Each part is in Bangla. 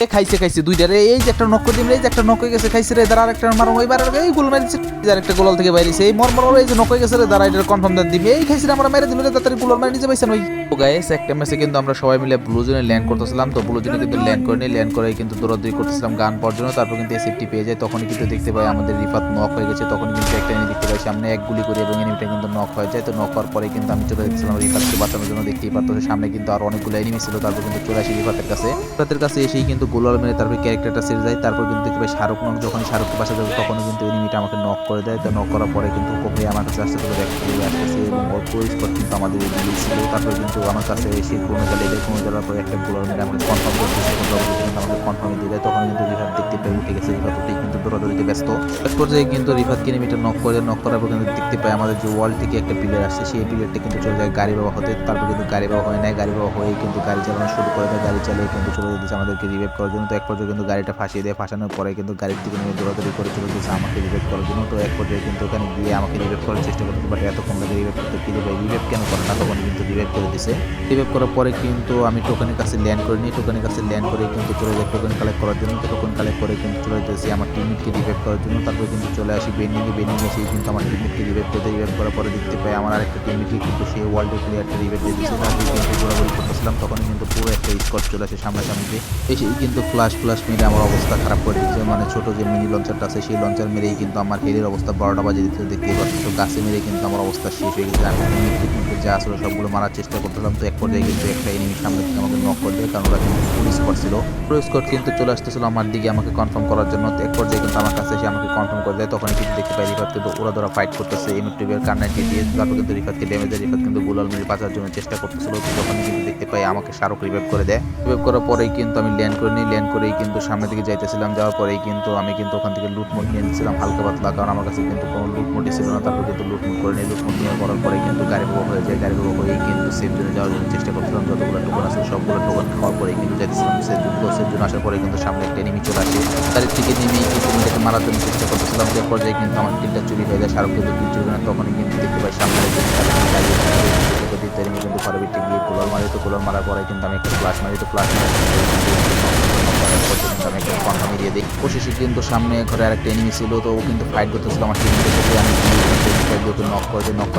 খাইছে খাইছে দুইটা রে এই যে একটা নক দিম রে, এই যে একটা নক গেছে খাইছে রে দাঁড়া আরেকটা মারো এইবার আর- এই গোল মারিছে আর একটা গোলাল থেকে বাইরেছে এই মর মর এই যে নক গেছে রে দাঁড়া এটা কনফার্ম দেন দিবি। এই খাইছে আমরা মেরে রে তাড়াতাড়ি গোলাল মারি নিজে পাইছেন ওই। তো গাইস একটা ম্যাচে কিন্তু আমরা সবাই মিলে ব্লু জোনে ল্যান্ড করতেছিলাম তো ব্লু জোনে কিন্তু ল্যান্ড করে নিয়ে ল্যান্ড করে কিন্তু দৌড়াদৌড়ি করতেছিলাম গান পাওয়ার জন্য তারপর কিন্তু সেফটি পেয়ে যায় তখন কিন্তু দেখতে পাই আমাদের রিফাত নক হয়ে গেছে তখন কিন্তু একটা এনিমি দেখতে পাই সামনে এক গুলি করে এবং এনিমিটা কিন্তু নক হয়ে যায় তো নক হওয়ার পরে কিন্তু আমি চলে দেখছিলাম রিফাতকে বাঁচানোর জন্য দেখতেই পারতো সামনে কিন্তু আরও অনেকগুলো এনিমি ছিল তারপর কিন্তু চলে আসি রিফাতের কাছে। রিফাতের কাছে এসেই কিন্তু গোলাল মেরে তারপর ক্যারেক্টারটা সেরে যায় তারপর কিন্তু দেখতে পাই শাহরুখ নক যখন শাহরুখকে পাশে যাবে তখনও কিন্তু এনিমিটা আমাকে নক করে দেয়। তো নক করার পরে কিন্তু কোপে আমার কাছে আসতে করে ব্যাক করে আসতেছে এবং ওর পরিষ্কার কিন্তু আমাদের ছিল। তারপর কিন্তু আমার কাছে এসে কোনো জালে এলে, কোনো জায়গার পরে একটা গোলাল মেরে আমাকে কনফার্ম করতেছে, কিন্তু আমাকে কনফার্ম দিয়ে দেয় তখন কিন্তু রিফাত দেখতে পাই উঠে গেছে কিন্তু দৌড়াদৌড়িতে ব্যস্ত। এক পর্যায়ে কিন্তু রিফাতকে এনিমিটা নক করে নক করার পর কিন্তু দেখতে পাই আমাদের যে ওয়াল থেকে একটা পিলার আসছে, সেই পিলারটা কিন্তু চলে যায় গাড়ি বাবা হতে। তারপর কিন্তু গাড়ি বাবা হয় না গাড়ি বাবা হয়ে কিন্তু গাড়ি চালানো শুরু করে দেয়, গাড়ি চালিয়ে কিন্তু চলে যেতেছে আমাদেরকে রিভাইভ করার জন্য। তো এক পর্যায়ে কিন্তু গাড়িটা ফাঁসিয়ে দেয়, ফাঁসানোর পরে কিন্তু গাড়ির থেকে নিয়ে দৌড়াদৌড়ি করে চলে যেতেছে আমাকে রিভাইভ করার জন্য। তো এক পর্যায়ে কিন্তু ওখানে গিয়ে আমাকে রিভাইভ করার চেষ্টা করতে বাট এতক্ষণ লাগে রিভাইভ করতে। কি দেবে কেন করে না? তখন কিন্তু রিভাইভ করে দিছে। রিভাইভ করার পরে কিন্তু আমি টোকেনের কাছে ল্যান্ড করে নিই টোকেনের কাছে ল্যান্ড করে কিন্তু চলে যাই টোকেন কালেক্ট করার জন্য। টোকেন কালেক্ট করে কিন্তু চলে যেতেছি আমার টিমমেটকে রিভাইভ করার জন্য তারপরে কিন্তু চলে আসি বেনিংয়ে বেনিংয়ে এসেই কিন্তু আমার টিমমেটকে রিভাইভ করতে রিভাইভ করার পরে দেখতে পাই আমার আরেকটা টিমমেটকে কিন্তু সেই ওয়ার্ল্ড প্লেয়ারটা রিভাইভ দিচ্ছে তারপরে কিন্তু ঘোরাঘুরি করতেছিলাম তখন কিন্তু পুরো একটা স্কট চলে আসে সামনাসামনি এসেই কিন্তু ফ্লাশ ফ্লাশ মেরে আমার অবস্থা খারাপ করে দিচ্ছে মানে ছোট যে মিনি লঞ্চারটা আছে, সেই লঞ্চার মেরেই কিন্তু আমার হেলির অবস্থা বারোটা বাজে দিতে দেখতে পাচ্ছি তো গাছে মেরে কিন্তু আমার অবস্থা শেষ হয়ে গেছে। আমি টিমমেটকে যা আসলে সবগুলো মারার চেষ্টা করতেছিলাম। তো এক পর্যায়ে কিন্তু একটা এনিমি সামনে থেকে আমাকে নক করে দেয়, কারণ ওরা কিন্তু স্কট ছিল। পুরো স্কট কিন্তু চলে আসতেছিল আমার দিকে আমাকে কনফার্ম করার জন্য। এক পর্যায়ে কিন্তু আমার কাছে এসে আমাকে কনফার্ম করে দেয় তখন কিন্তু দেখতে পাই রিফাত কিন্তু ওরা ধরা ফাইট করতেছে এমএটিভির কান্নাটি দিয়ে তারপর কিন্তু রিফাতকে ড্যামেজ রিফাত কিন্তু গোলাল মেরে বাঁচার জন্য চেষ্টা করতেছিল তখন কিন্তু দেখতে পাই আমাকে শাহরুখ রিভাইভ করে দেয়। রিভাইভ করার পরেই কিন্তু আমি ল্যান্ড করে নিই ল্যান্ড করেই কিন্তু সামনের দিকে যাইতেছিলাম, যাওয়ার পরেই কিন্তু আমি কিন্তু ওখান থেকে লুটমুট নিয়ে নিচ্ছিলাম হালকা পাতলা, কারণ আমার কাছে কিন্তু কোনো লুটমুটই ছিল না। তারপর কিন্তু লুটমুট করে নিই লুটমুট নিয়ে করার পরে কিন্তু গাড়ি বাবা হয়ে যায়, গাড়ি বাবা হয়েই কিন্তু সেফ জোনে যাওয়ার জন্য চেষ্টা করছিলাম। যতগুলো টোকন আছে সবগুলো টোকন খাওয়ার পরেই কিন্তু যাইতেছিলাম সেফ জোন তো সেফ জোন আসার পরে কিন্তু সামনে একটা এনিমি চলে আসে। গাড়ির থেকে নেমেই কিন্তু মারার জন্য চেষ্টা করতেছিলাম যে পর্যায়ে কিন্তু আমার টিমটা চুরি হয়ে যায় শাহরুখ কিন্তু চুরি না, তখনই কিন্তু দেখতে পাই সামনে কিন্তু ঘরে বিটে গিয়ে গোলার মারি তো গোলার মারার পরে কিন্তু আমি একটা ফ্লাশ মারি তো ফ্লাশ মারি আমি একটা কনফার্মে দিয়ে দিই। অবশেষে কিন্তু সামনে ঘরে আরেকটা এনিমি ছিল, তো ও কিন্তু ফাইট করতেছিল আমার টিমের সাথে আমি ওকে নক করে দিই নক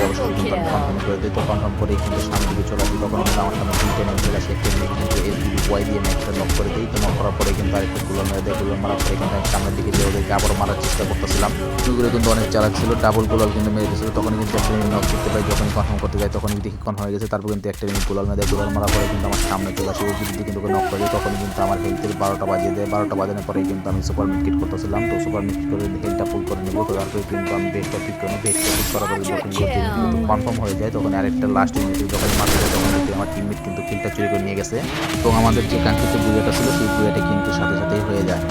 অবশ্যই কিন্তু আমি কনফার্ম করে দিই তো কনফার্ম করে কিন্তু সামনে দিকে চলে আসি। তখন কিন্তু আমার সামনে তিনটে এনিমি চলে আসে। একটা কিন্তু এস ডিবি ওয়াই দিয়ে একটা নক করে দিই তো নক করার পরে কিন্তু আরেকটা গুলো মেরে দেয়গুলো মারার পরে কিন্তু আমি সামনের দিকে যে ওদেরকে আবার মারার চেষ্টা করতেছিলাম। ওইগুলো কিন্তু অনেক চালাক ছিল। ডাবল গোলাল কিন্তু মেরে দিয়েছিল। তখন কিন্তু একটা নক করতে পাই যখন কনফার্ম করতে যাই তখন দেখি কনফার্ম হয়ে গেছে। তারপর কিন্তু একটা এনিমি গোলাল মেরে দেয় গোলাল মারার পরে কিন্তু আমার সামনে চলে আসে। যদি কিন্তু নক করে তখন কিন্তু আমার হেলথের বারোটা বাজিয়ে দেয়। বারোটা বাজানোর পরে কিন্তু আমি সুপার মিটকিট করতেছিলাম। তো সুপার মিটকিট করে হেলথটা ফুল করে নেব। তো তারপরে কিন্তু আমি বেস্টটা ঠিক করে বেস্টটা ঠিক করার পরে যখন কিন্তু কনফার্ম হয়ে যায় তখন আরেকটা লাস্ট ইনিংস যখন যায় তখন কিন্তু আমার টিমমেট কিন্তু কিলটা চুরি করে নিয়ে গেছে। এবং আমাদের যে কাঙ্ক্ষিত বুয়াটা ছিল সেই বুয়াটা কিন্তু সাথে সাথেই হয়ে যায়।